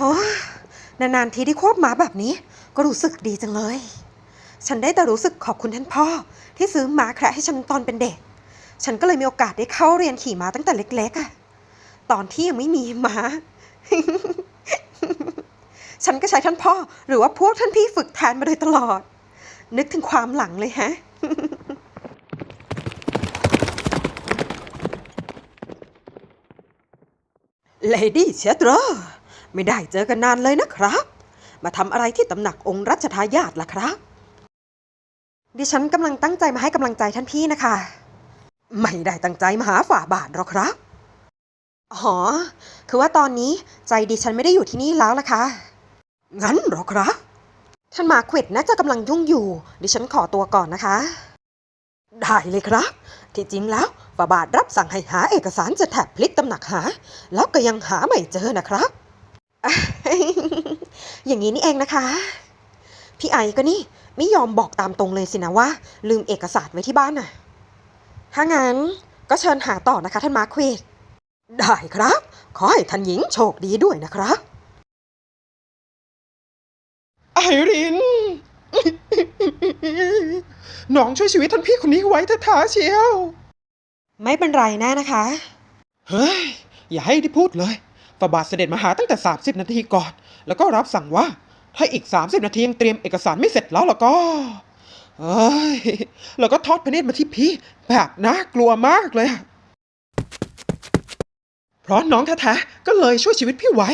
โอ้นานๆทีที่ควบม้าแบบนี้ ก็รู้สึกดีจังเลย ฉันได้แต่รู้สึกขอบคุณท่านพ่อ ที่ซื้อม้าแคระให้ฉันตอนเป็นเด็ก ฉันก็เลยมีโอกาสได้เข้าเรียนขี่ม้าตั้งแต่เล็กๆอะตอนที่ยังไม่มีม้า ฉันก็ใช้ท่านพ่อ หรือว่าพวกท่านพี่ฝึกแทนมาโดยตลอด นึกถึงความหลังเลยฮะเลดี้เชตร ไม่ได้เจอกันนานเลยนะครับ มาทำอะไรที่ตำหนักองค์รัชทายาทล่ะครับ ดิฉันกำลังตั้งใจมาให้กำลังใจท่านพี่นะคะ ไม่ได้ตั้งใจมาหาฝ่าบาทหรอกครับอ๋อคือว่าตอนนี้ใจดิฉันไม่ได้อยู่ที่นี่แล้วล่ะค่ะงั้นหรอครับ ท่านมาควิดน่าจะกำลังยุ่งอยู่ ดิฉันขอตัวก่อนนะคะ ได้เลยครับ ที่จริงแล้วฝ่าบาทรับสั่งให้หาเอกสารจะแถบพลิกตำหนักหา แล้วก็ยังหาไม่เจอนะครับ อย่างนี้นี่เองนะคะ พี่ไอก็นี่ไม่ยอมบอกตามตรงเลยสินะว่า ลืมเอกสารไว้ที่บ้านน่ะ ถ้างั้นก็เชิญหาต่อนะคะท่านมาร์คควิดได้ครับ ขอให้ท่านหญิงโชคดีด้วยนะครับไอริน น้องช่วยชีวิตท่านพี่คนนี้ไว้เถอะท้าเชียว ไม่เป็นไรแน่นะคะ เฮ้ย อย่าให้ได้พูดเลย ฝาบาทเสด็จมาหาตั้งแต่ 30 นาทีก่อน แล้วก็รับสั่งว่า ถ้าอีก 30 นาทียังเตรียมเอกสารไม่เสร็จแล้วแล้วก็เอ้ยแล้วก็ทอดพระเนตรมาที่พี่ แบบน่ากลัวมากเลยอะเพราะน้องแท้ๆก็เลยช่วยชีวิตพี่ไว้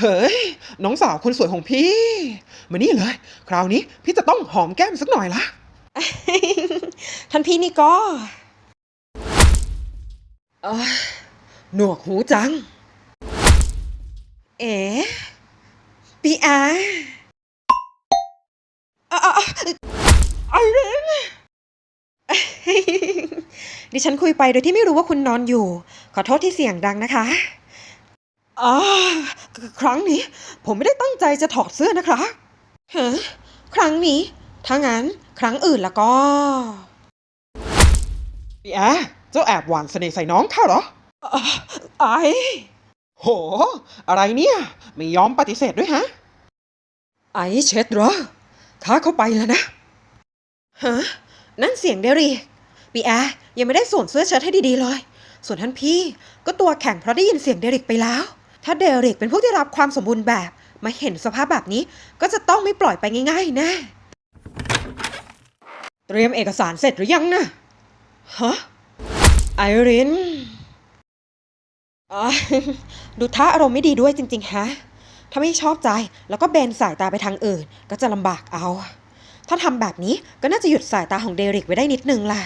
เฮ้ย น้องสาวคนสวยของพี่ มานี่เลย คราวนี้พี่จะต้องหอมแก้มสักหน่อยละท่านพี่นี่ก็เอ้หนวกหูจัง เอ๋ปีอาอะอะอะไอเรนดิฉันคุยไปโดยที่ไม่รู้ว่าคุณนอนอยู่ ขอโทษที่เสียงดังนะคะอ่าครั้งนี้ ผมไม่ได้ตั้งใจจะถอดเสื้อนะครับฮะครั้งนี้ ถ้างั้น ครั้งอื่นแล้วก็พี่แอร์เจ้าแอบหวานเสน่ห์ใส่น้องข้าเหรอไอ โห อะไรเนี่ย ไม่ยอมปฏิเสธด้วยฮะ ไอเช็ดเหรอข้าเข้าไปแล้วนะ ฮะ นั่นเสียงเดรีปีแอร์ยังไม่ได้สวมเสื้อเชิ้ตให้ดีๆเลย ส่วนท่านพี่ก็ตัวแข็งเพราะได้ยินเสียงเดริกไปแล้ว ถ้าเดริกเป็นผู้ที่รับความสมบูรณ์แบบ มาเห็นสภาพแบบนี้ ก็จะต้องไม่ปล่อยไปง่ายๆแนะเตรียมเอกสารเสร็จหรือยังนะฮะ ไอรินอ๋อ ดูท่าอารมณ์ไม่ดีด้วยจริง ๆ ฮะ ถ้าไม่ชอบใจแล้วก็เบนสายตาไปทางอื่น ก็จะลำบากเอา ถ้าทำแบบนี้ก็น่าจะหยุดสายตาของเดริกไว้ได้นิดนึงล่ะ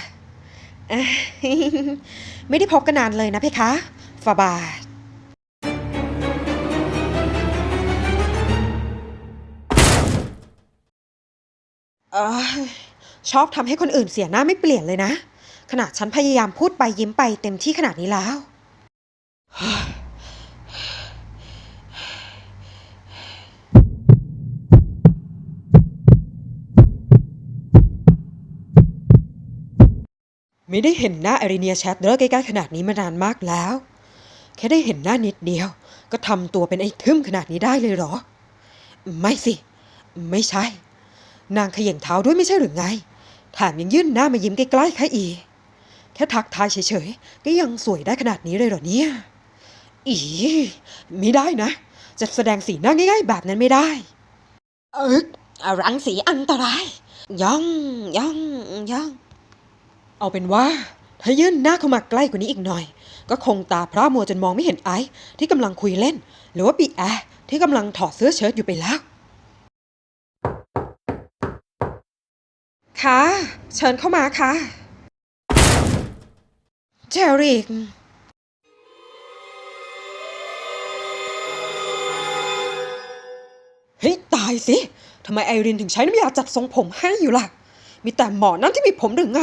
ไม่ได้พบกันนานเลยนะเพคะฟาบาทเอ้ยชอบทำให้คนอื่นเสียหน้าไม่เปลี่ยนเลยนะ ขนาดฉันพยายามพูดไปยิ้มไปเต็มที่ขนาดนี้แล้ว ไม่ได้เห็นหน้าอาริเนียแชทเดอร์ใกล้ๆขนาดนี้มานานมากแล้ว แค่ได้เห็นหน้านิดเดียว ก็ทำตัวเป็นไอ้ทึมขนาดนี้ได้เลยเหรอ ไม่สิ ไม่ใช่ นางขย่งเท้าด้วยไม่ใช่หรือไง แถมยังยื่นหน้ามายิ้มใกล้ๆแค่อี แค่ทักทายเฉยๆ ก็ยังสวยได้ขนาดนี้เลยเหรอเนี่ย อีไม่ได้นะ จะแสดงสีหน้าง่ายๆแบบนั้นไม่ได้ เอ๊กรังสีอันตราย ย่องย่องย่อง เอาเป็นว่า ถ้ายื่นหน้าเข้ามาใกล้กว่านี้อีกหน่อย ก็คงตาพระมัวจนมองไม่เห็นไอซ์ที่กำลังคุยเล่น หรือว่าปีแอร์ที่กำลังถอดเสื้อเชิ้ตอยู่ไปแล้วค่ะ เชิญเข้ามาค่ะ เจริกายสิทำไมไอรินถึงใช้น้ำยาจัดทรงผมให้อยู่ล่ะ มีแต่หมอนั่นที่มีผมหรือไง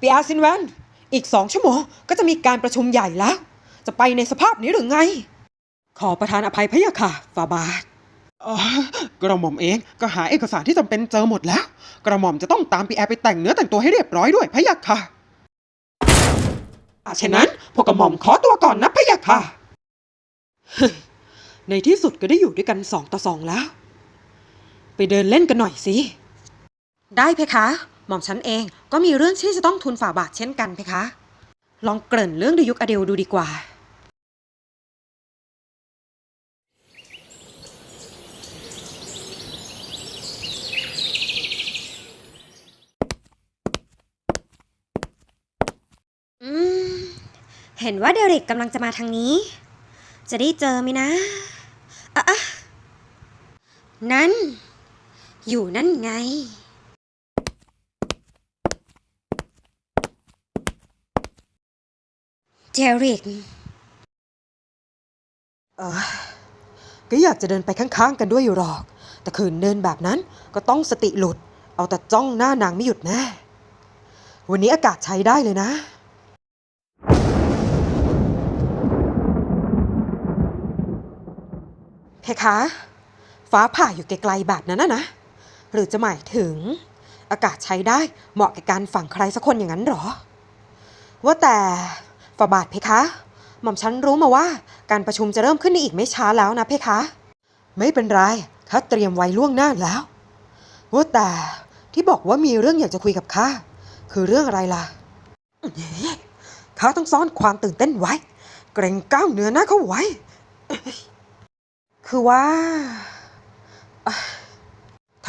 ปีอาซินแวนอีกสองชั่วโมงก็จะมีการประชุมใหญ่แล้ว จะไปในสภาพนี้หรือไง ขอประทานอภัยพะยะค่ะฟาบาทอ๋อกระหม่อมเองก็หาเอกสารที่จำเป็นเจอหมดแล้ว กระหม่อมจะต้องตามปีแอร์ไปแต่งเนื้อแต่งตัวให้เรียบร้อยด้วยพะยะค่ะฉะนั้นพวกกระหม่อมขอตัวก่อนนะพะยะค่ะ ในที่สุดก็ได้อยู่ด้วยกันสองต่อสองแล้ว ไปเดินเล่นกันหน่อยสิ ได้เพคะ หม่อมฉันเองก็มีเรื่องที่จะต้องทุนฝ่าบาทเช่นกันเพคะ ลองเกริ่นเรื่องดยุคอเดลดูดีกว่า อืม เห็นว่าเดริกกำลังจะมาทางนี้ จะได้เจอไหมนะอะอะนั่น อยู่นั่นไงเดริกเออก็อยากจะเดินไปข้างๆกันด้วยอยู่หรอก แต่คืนเดินแบบนั้นก็ต้องสติหลุด เอาแต่จ้องหน้านางไม่หยุดแน่วันนี้อากาศใช้ได้เลยนะเพคะ ฟ้าผ่าอยู่ไกลๆแบบนั้นนะนะ หรือจะหมายถึง อากาศใช้ได้เหมาะกับการฝังใครสักคนอย่างนั้นหรอ ว่าแต่ฝาบาทเพคะ หม่อมฉันรู้มาว่าการประชุมจะเริ่มขึ้นในอีกไม่ช้าแล้วนะเพคะ ไม่เป็นไรข้าเตรียมไว้ล่วงหน้าแล้ว ว่าแต่ที่บอกว่ามีเรื่องอยากจะคุยกับข้าคือเรื่องอะไรล่ะเอ๊ะข้าต้องซ่อนความตื่นเต้นไว้ เกรงก้าวเนื้อหน้าเข้าไว้ คือว่าอะ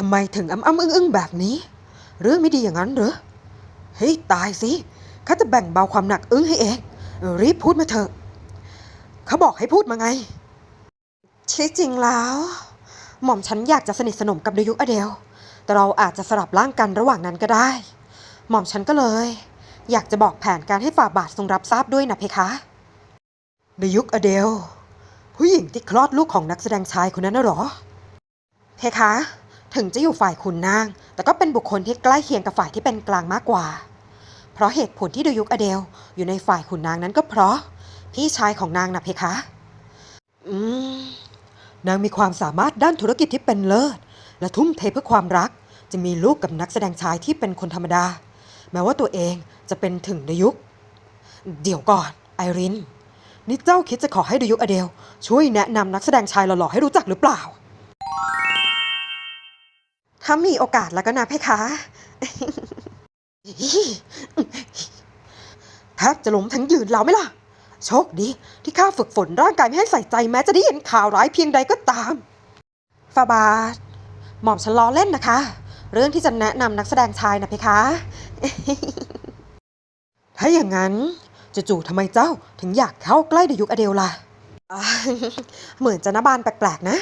ทำไมถึงอ้ำอ้ำอึ้งอึ้งแบบนี้ เรื่องไม่ดีอย่างนั้นเหรอเฮ้ยตายสิข้าจะแบ่งเบาความหนักอึ้งให้เองรีบพูดมาเถอะเขาบอกให้พูดมาไงที่จริงแล้ว หม่อมฉันอยากจะสนิทสนมกับดยุคอเดล แต่เราอาจจะสลับร่างกันระหว่างนั้นก็ได้ หม่อมฉันก็เลย อยากจะบอกแผนการให้ฝ่าบาททรงรับทราบด้วยนะเพคะดยุคอเดล ผู้หญิงที่คลอดลูกของนักแสดงชายคนนั้นน่ะหรอ เพคะ ถึงจะอยู่ฝ่ายขุนนาง แต่ก็เป็นบุคคลที่ใกล้เคียงกับฝ่ายที่เป็นกลางมากกว่า เพราะเหตุผลที่ดยุคอเดลอยู่ในฝ่ายขุนนางนั้นก็เพราะ พี่ชายของนางนะเพคะ อืม นางมีความสามารถด้านธุรกิจที่เป็นเลิศ และทุ่มเทเพื่อความรัก จะมีลูกกับนักแสดงชายที่เป็นคนธรรมดา แม้ว่าตัวเองจะเป็นถึงดยุคเดี๋ยวก่อนไอรินนี่เจ้าคิดจะขอให้ดยุคอเดลช่วยแนะนำนักแสดงชายหล่อๆให้รู้จักหรือเปล่า ถ้ามีโอกาสแล้วก็นะเพคะแทบจะล้มทั้งยืนแล้วไหมล่ะ โชคดีที่ข้าฝึกฝนร่างกายไม่ให้ใส่ใจแม้จะได้ยินข่าวร้ายเพียงใดก็ตามฟาบาทหม่อมฉันล้อเล่นนะคะ เรื่องที่จะแนะนำนักแสดงชายนะเพคะ ถ้าอย่างนั้นจู่ๆทำไมเจ้าถึงอยากเข้าใกล้ดยุคอเดลล่ะเหมือนจะนบานแปลกๆนะ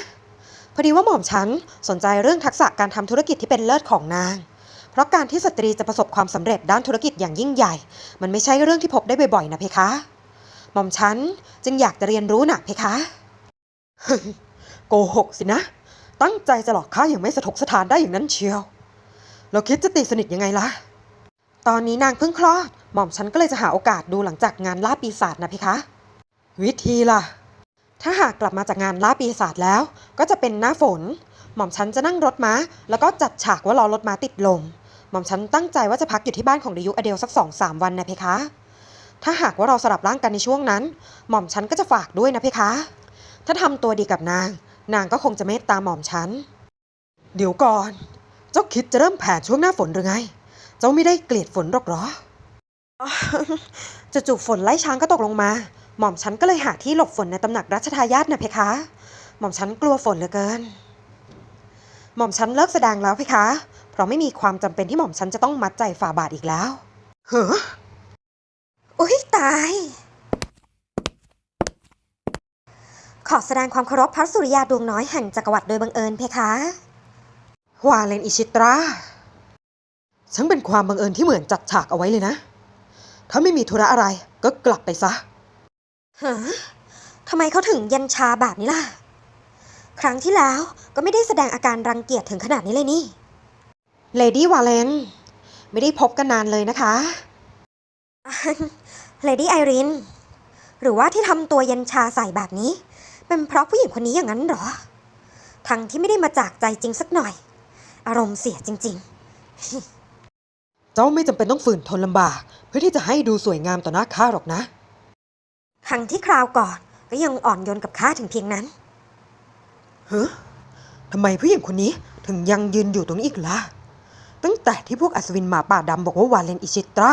พอดีว่าหม่อมฉันสนใจเรื่องทักษะการทำธุรกิจที่เป็นเลิศของนาง เพราะการที่สตรีจะประสบความสำเร็จด้านธุรกิจอย่างยิ่งใหญ่ มันไม่ใช่เรื่องที่พบได้บ่อยๆนะเพคะ หม่อมฉันจึงอยากจะเรียนรู้นะเพคะโกหกสินะ ตั้งใจจะหลอกข้าอย่างไม่สะทกสะทานได้อย่างนั้นเชียว เราคิดจะตีสนิทยังไงล่ะ ตอนนี้นางเพิ่งคลอด หม่อมฉันก็เลยจะหาโอกาสดูหลังจากงานล่าปีศาจนะเพคะ วิธีล่ะ ถ้าหากกลับมาจากงานล่าปีศาจแล้ว ก็จะเป็นหน้าฝน หม่อมฉันจะนั่งรถม้า แล้วก็จัดฉากว่ารอรถม้าติดลม หม่อมฉันตั้งใจว่าจะพักอยู่ที่บ้านของดยุอเดลสักสองสามวันนะเพคะ ถ้าหากว่าเราสลับร่างกันในช่วงนั้น หม่อมฉันก็จะฝากด้วยนะเพคะ ถ้าทำตัวดีกับนาง นางก็คงจะเมตตาหม่อมฉัน เดี๋ยวก่อน เจ้าคิดจะเริ่มแผนช่วงหน้าฝนหรือไง เจ้าไม่ได้เกลียดฝนหรอกหรอจะจู่ฝนไล่ช้างก็ตกลงมา หม่อมฉันก็เลยหาที่หลบฝนในตำหนักรัชทายาทนะเพคะ หม่อมฉันกลัวฝนเหลือเกิน หม่อมฉันเลิกแสดงแล้วเพคะ เพราะไม่มีความจำเป็นที่หม่อมฉันจะต้องมัดใจฝ่าบาทอีกแล้ว เฮ้ออุ้ยตาย ขอแสดงความเคารพพระสุริยาดวงน้อยแห่งจักรวรรดิโดยบังเอิญเพคะวาเลนอิชิตราฉันเป็นความบังเอิญที่เหมือนจัดฉากเอาไว้เลยนะ ถ้าไม่มีธุระอะไรก็กลับไปซะ ฮะทำไมเขาถึงเยันชาแบบนี้ล่ะ ครั้งที่แล้วก็ไม่ได้แสดงอาการรังเกียจถึงขนาดนี้เลยนี่ เลดี้วาเลน ไม่ได้พบกันนานเลยนะคะ เลดี้ไอริน หรือว่าที่ทำตัวเย็นชาใส่แบบนี้ เป็นเพราะผู้หญิงคนนี้อย่างนั้นเหรอ ทั้งที่ไม่ได้มาจากใจจริงสักหน่อย อารมณ์เสียจริงเจ้าไม่จำเป็นต้องฝืนทนลำบาก เพื่อที่จะให้ดูสวยงามต่อหน้าข้าหรอกนะ ๆทั้งที่คราวก่อน ก็ยังอ่อนโยนกับข้าถึงเพียงนั้นเฮ้ทำไมผู้หญิงคนนี้ถึงยังยืนอยู่ตรงนี้อีกล่ะ ตั้งแต่ที่พวกอัศวินหมาป่าดำบอกว่าวาเลนอิชิตรา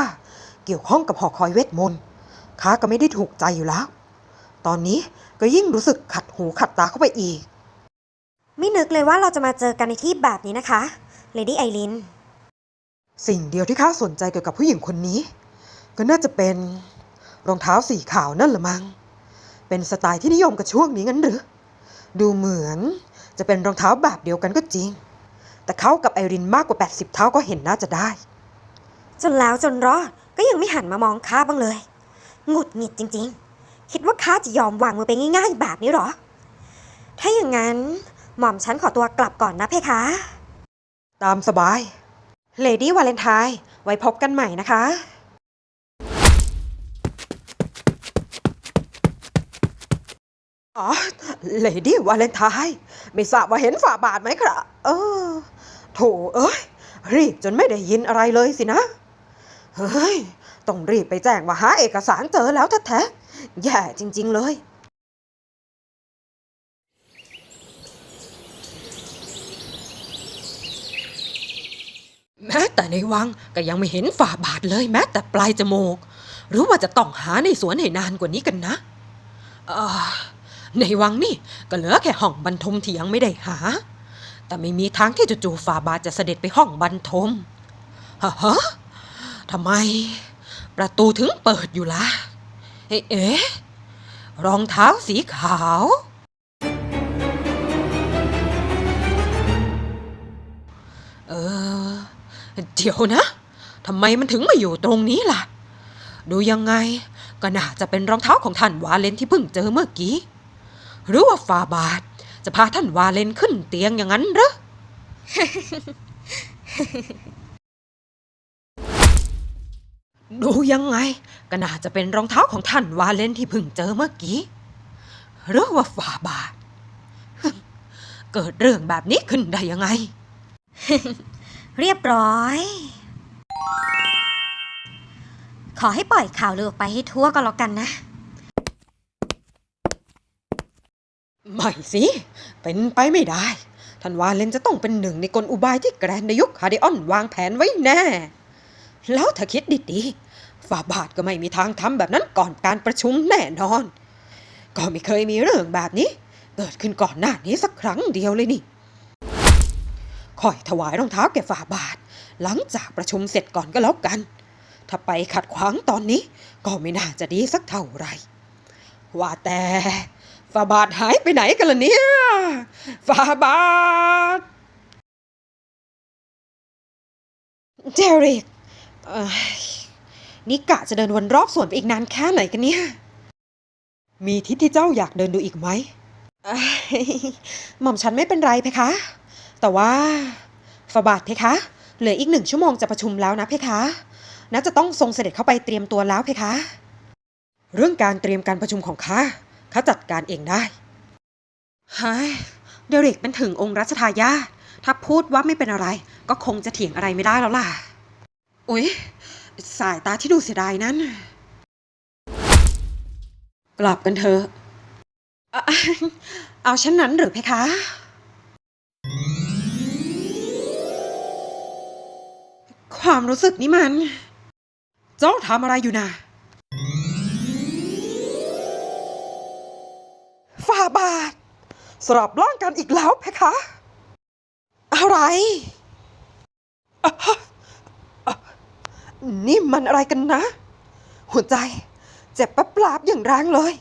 เกี่ยวข้องกับหอคอยเวทมนต์ข้าก็ไม่ได้ถูกใจอยู่แล้ว ตอนนี้ก็ยิ่งรู้สึกขัดหูขัดตาเข้าไปอีก ไม่นึกเลยว่าเราจะมาเจอกันในที่แบบนี้นะคะเลดี้ไอริน สิ่งเดียวที่ข้าสนใจเกี่ยวกับผู้หญิงคนนี้ ก็น่าจะเป็น รองเท้าสีขาวนั่นละมัง้งเป็นสไตล์ที่นิยมกับช่วงนี้งั้นหรือ ดูเหมือนจะเป็นรองเท้าแบบเดียวกันก็จริง แต่เขากับไอรินมากกว่า 80 เท้าก็เห็นน่าจะได้ จนแล้วจนรอดก็ยังไม่หันมามองข้าบ้างเลย หงุดหงิดจริง ๆ คิดว่าข้าจะยอมวางมือไปง่าย ๆ แบบนี้เหรอ ถ้าอย่างนั้นหม่อมฉันขอตัวกลับก่อนนะเพคะ ตามสบาย เลดี้วาเลนไทน์ไว้พบกันใหม่นะคะ อ๋อเลดี้วาเลนไทน์ไม่ทราบว่าเห็นฝ่าบาทไหมครับ เออ โถเอ้ย รีบจนไม่ได้ยินอะไรเลยสินะ เฮ้ย ต้องรีบไปแจ้งว่าหาเอกสารเจอแล้วแท้ๆแย่จริง ๆ เลย แม้แต่ในวังก็ยังไม่เห็นฝ่าบาทเลยแม้แต่ปลายจมูก หรือว่าจะต้องหาในสวนให้นานกว่านี้กันนะอ่อ ในวังนี่ก็เหลือแค่ห้องบรรทมที่ยังไม่ได้หา แต่ไม่มีทางที่จู่ๆฝ่าบาทจะเสด็จไปห้องบรรทมฮะฮะทำไม ประตูถึงเปิดอยู่ล่ะเอ๊ะเอ๊ะรองเท้าสีขาว เออเดี๋ยวนะทำไมมันถึงมาอยู่ตรงนี้ล่ะ ดูยังไง ก็น่าจะเป็นรองเท้าของท่านวาเลนที่เพิ่งเจอเมื่อกี้ หรือว่าฟาบาท จะพาท่านวาเลนขึ้นเตียงอย่างนั้นเหรอดูยังไงก็น่าจะเป็นรองเท้าของท่านวาเลนที่เพิ่งเจอเมื่อกี้ หรือว่าฟาบาท เกิดเรื่องแบบนี้ขึ้นได้ยังไง เรียบร้อย ขอให้ปล่อยข่าวลือออกไปให้ทั่วก็แล้วกันนะ ไม่สิ เป็นไปไม่ได้ ท่านวาเลนจะต้องเป็นหนึ่งในกลอุบายที่แกรนในยุคคาเดออนวางแผนไว้แน่ แล้วถ้าคิดดีๆฝ่าบาทก็ไม่มีทางทำแบบนั้นก่อนการประชุมแน่นอน ก็ไม่เคยมีเรื่องแบบนี้ เกิดขึ้นก่อนหน้านี้สักครั้งเดียวเลยนี่คอยถวายรองเท้าแก่ฝ่าบาท หลังจากประชุมเสร็จก่อนก็แล้วกัน ถ้าไปขัดขวางตอนนี้ ก็ไม่น่าจะดีสักเท่าไหร่ว่าแต่ ฝาบาทหายไปไหนกันล่ะเนี่ยฝาบาท เจริกเอ้ยนี่กะจะเดินวนรอบสวนไปอีกนานแค่ไหนกันเนี่ย มีทิศที่เจ้าอยากเดินดูอีกไหมหม่อมฉันไม่เป็นไรเพคะ แต่ว่าฝาบาทเพคะ เหลืออีกหนึ่งชั่วโมงจะประชุมแล้วนะเพคะน่าจะต้องทรงเสด็จเข้าไปเตรียมตัวแล้วเพคะ เรื่องการเตรียมการประชุมของข้า ข้าจัดการเองได้ฮายเดริกเป็นถึงองค์รัชทายาทถ้าพูดว่าไม่เป็นอะไร ก็คงจะเถียงอะไรไม่ได้แล้วล่ะ อุ๊ย สายตาที่ดูเสียดายนั้น กลับกันเถอะ เอาเช่นนั้นหรือเพคะ ความรู้สึกนี่มัน เจ้าทำอะไรอยู่นะาบาทสลับร่างกันอีกแล้วเพคะ อะไร นี่มันอะไรกันนะ หัวใจ เจ็บปั๊บปลาบอย่างแรงเลย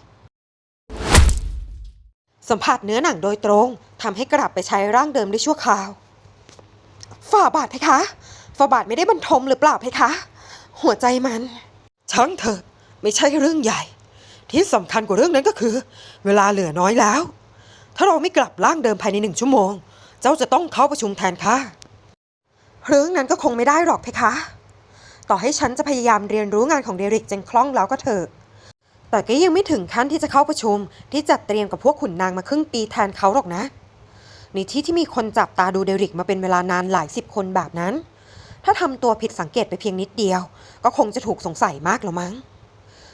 สัมผัสเนื้อหนังโดยตรงทำให้กลับไปใช้ร่างเดิมได้ชั่วคราว ฝ่าบาทเพคะ ฝ่าบาทไม่ได้บรรทมหรือเปล่าเพคะ หัวใจมัน ช่างเถอะไม่ใช่เรื่องใหญ่ ที่สำคัญกว่าเรื่องนั้นก็คือ เวลาเหลือน้อยแล้ว ถ้าเราไม่กลับร่างเดิมภายในหนึ่งชั่วโมง เจ้าจะต้องเข้าประชุมแทนข้าเรื่องนั้นก็คงไม่ได้หรอกเพคะ ต่อให้ฉันจะพยายามเรียนรู้งานของเดริกจนคล่องแล้วก็เถอะแต่ก็ยังไม่ถึงขั้นที่จะเข้าประชุมที่จัดเตรียมกับพวกขุนนางมาครึ่งปีแทนเขาหรอกนะ ในที่ที่มีคนจับตาดูเดริกมาเป็นเวลานานหลายสิบคนแบบนั้น ถ้าทำตัวผิดสังเกตไปเพียงนิดเดียว ก็คงจะถูกสงสัยมากแล้วมั้ง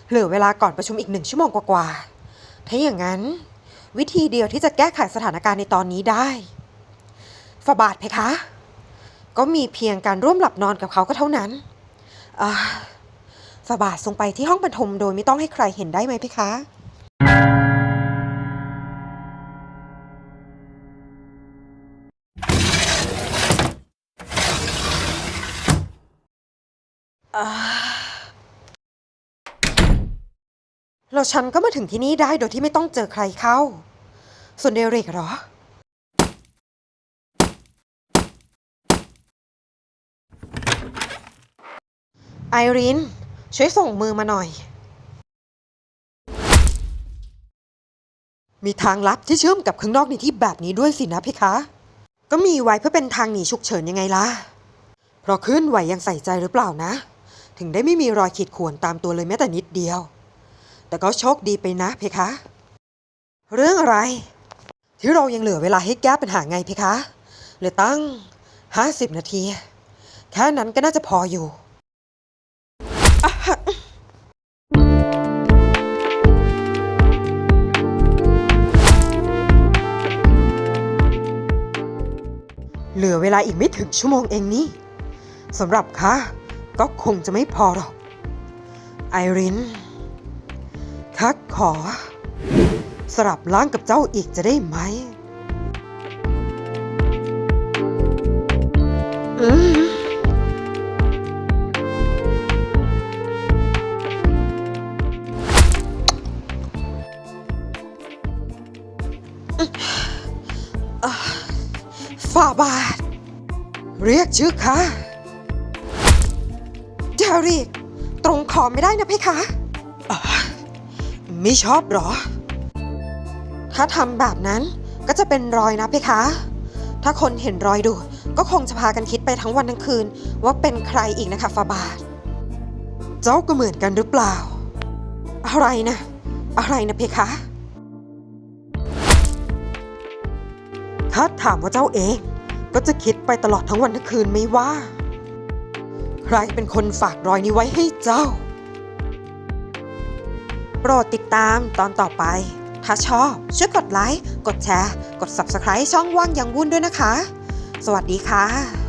เหลือเวลาก่อนประชุมอีกหนึ่งชั่วโมงกว่าๆถ้าอย่างนั้น วิธีเดียวที่จะแก้ไขสถานการณ์ในตอนนี้ได้ฝาบาทเพคะ ก็มีเพียงการร่วมหลับนอนกับเขาก็เท่านั้นฝาบาททรงไปที่ห้องบรรทมโดยไม่ต้องให้ใครเห็นได้ไหมเพคะ แล้วฉันก็มาถึงที่นี่ได้โดยที่ไม่ต้องเจอใครเข้า ส่วนเดริกเหรอ ไอริน ช่วยส่งมือมาหน่อย มีทางลับที่เชื่อมกับข้างนอกในที่แบบนี้ด้วยสินะเพคะ ก็มีไว้เพื่อเป็นทางหนีฉุกเฉินยังไงล่ะ เพราะขึ้นไหวยังใส่ใจหรือเปล่านะ ถึงได้ไม่มีรอยขีดข่วนตามตัวเลยแม้แต่นิดเดียว แต่ก็โชคดีไปนะเพคะ เรื่องอะไร ที่เรายังเหลือเวลาให้แก้ปัญหาไงเพคะ เหลือตั้งห้าสิบนาที แค่นั้นก็น่าจะพออยู่เหลือเวลาอีกไม่ถึงชั่วโมงเองนี่สำหรับข้าก็คงจะไม่พอหรอก ไอริน ข้าขอ สลับร่างกับเจ้าอีกจะได้ไหม อืมฝ่าบาท เรียกชื่อข้าเจาริกตรงขอไม่ได้นะเพคะ ไม่ชอบหรอ ถ้าทำแบบนั้นก็จะเป็นรอยนะเพคะ ถ้าคนเห็นรอยดู ก็คงจะพากันคิดไปทั้งวันทั้งคืน ว่าเป็นใครอีกนะคะฟาบาท เจ้าก็เหมือนกันหรือเปล่า อะไรนะ อะไรนะเพคะถ้าถามว่าเจ้าเองก็จะคิดไปตลอดทั้งวันทั้งคืนไม่ว่า ใครเป็นคนฝากรอยนี้ไว้ให้เจ้า รดติดตามตอนต่อไป ถ้าชอบช่วยกดไลค์ กดแชร์ กด Subscribe ช่องว่างยังวุ่นด้วยนะคะ สวัสดีค่ะ